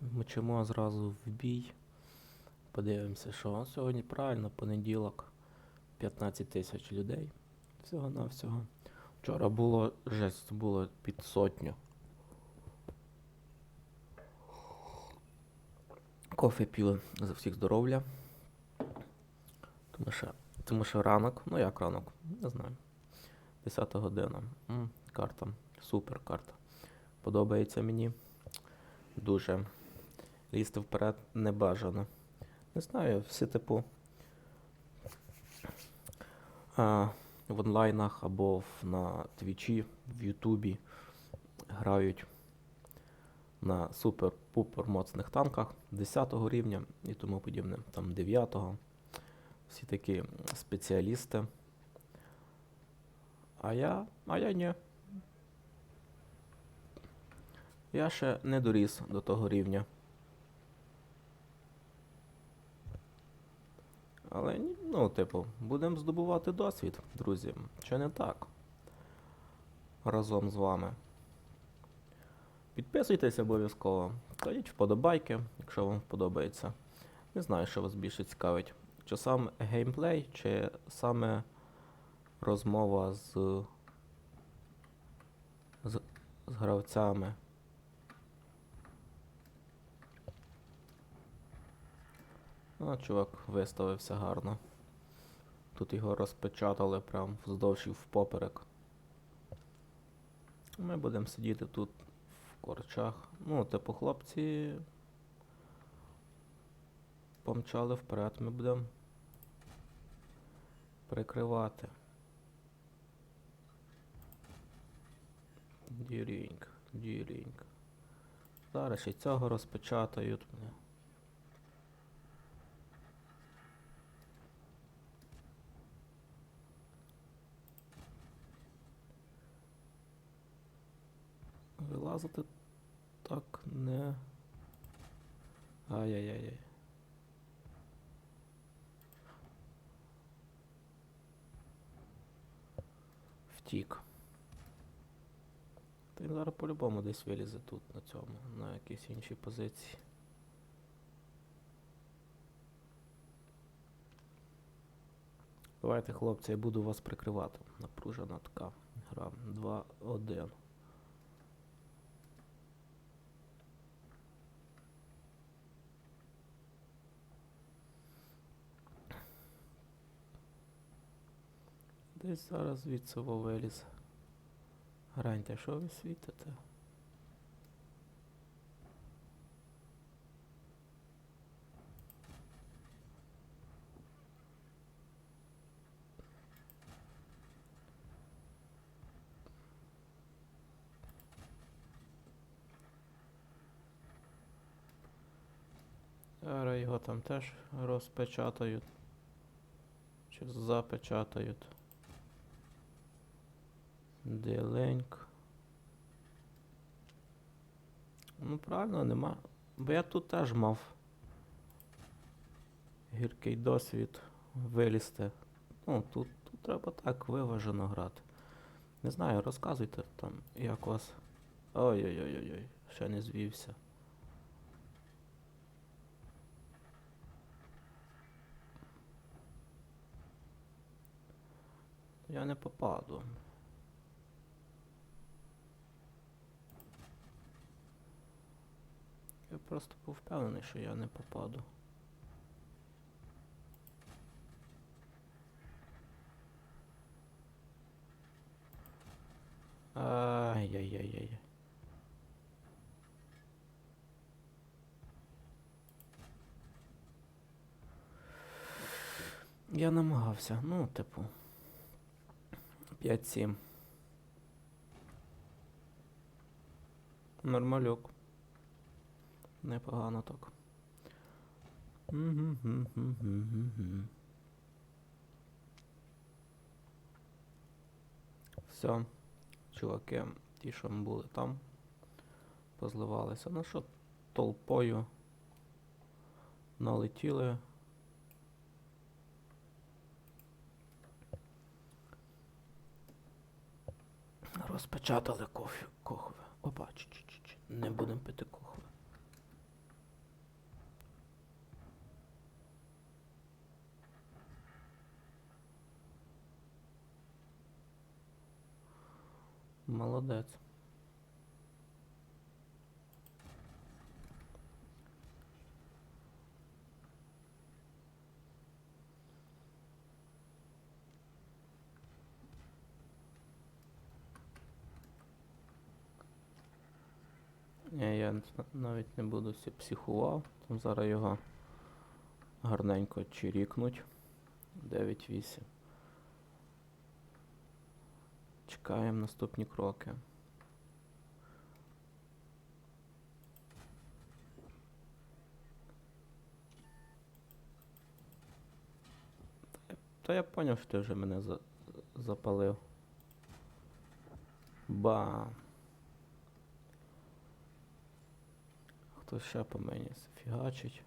мчимо зразу в бій. Подивимося, що сьогодні правильно, понеділок. 15 тисяч людей. Всього-навсього. Вчора було жесть, було під сотню. Кофе п'ю за всіх здоров'я. Тому що, тому що ранок, ну як ранок, не знаю. 10 година. М, карта. Супер карта. Подобається мені. Дуже. Лізти вперед не бажано. Не знаю, всі типу. А, в онлайнах або на Твічі, в Ютубі грають на супер-пупер моцних танках 10 го рівня і тому подібне, там 9-го. Всі такі спеціалісти. А я. А я ні. Я ще не доріс до того рівня. Але ну, типу, будемо здобувати досвід, друзі. Чи не так? Разом з вами. Підписуйтесь обов'язково. Кладіть вподобайки, якщо вам подобається. Не знаю, що вас більше цікавить. Чи сам геймплей, чи саме розмова з, з, з гравцями. А, чувак виставився гарно. Тут його розпечатали прям вздовж і впоперек. Ми будемо сидіти тут в корчах. Ну, типу, хлопці помчали вперед, ми будемо прикривати. Діріньк, діріньк. Зараз ще цього розпечатають мене. Вилазити так не. Ай-яй-яй. Втік. Та він зараз по-любому десь вилізе тут, на цьому, на якійсь іншій позиції. Давайте, хлопці, я буду вас прикривати. Напружена така гра. 2-1. Десь зараз звідси виліз. Граньте, що ви світите? Зараз його там теж розпечатають. Чи запечатають. Деленьк. Ну, правильно, нема. Бо я тут теж мав гіркий досвід вилізти. Ну, тут, тут треба так виважено грати. Не знаю, розказуйте там, як вас. Ой-ой-ой-ой, ще не звівся. Я не попаду. Я просто був впевнений, що я не попаду. Ай-яй-яй-яй. Я намагався, ну, типу. 5-7. Нормальок. Непогано так. Все. Чуваки, ті, що ми були там, позливалися. Ну що, толпою налетіли. Розпечатали кофе. Кохве. Опа, чи-чи-чи. Не будемо пити кохве. Молодець. Ні, я навіть не буду психував. Там зараз його гарненько чирікнуть. 9-8. Чекаємо наступні кроки. Та я- поняв, що ти вже мене за... запалив. Ба. Хтось ще по мені фігачить.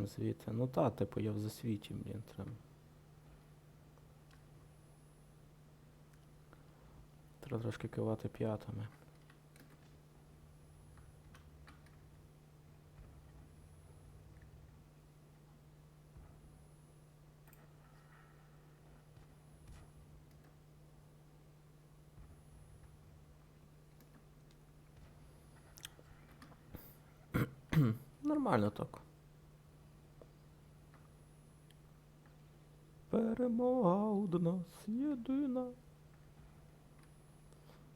Там звідти. Ну та, типу, я в засвіті, блін, треба. Треба трошки кивати п'ятами. Нормально так. Перемога у нас єдина.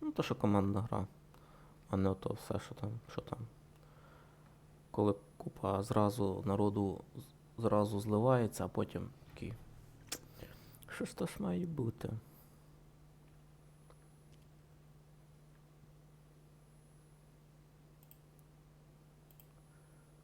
Ну, то що командна гра. А не ото все, що там, що там. Коли купа зразу народу зразу зливається, а потім такий. Що ж то ж має бути?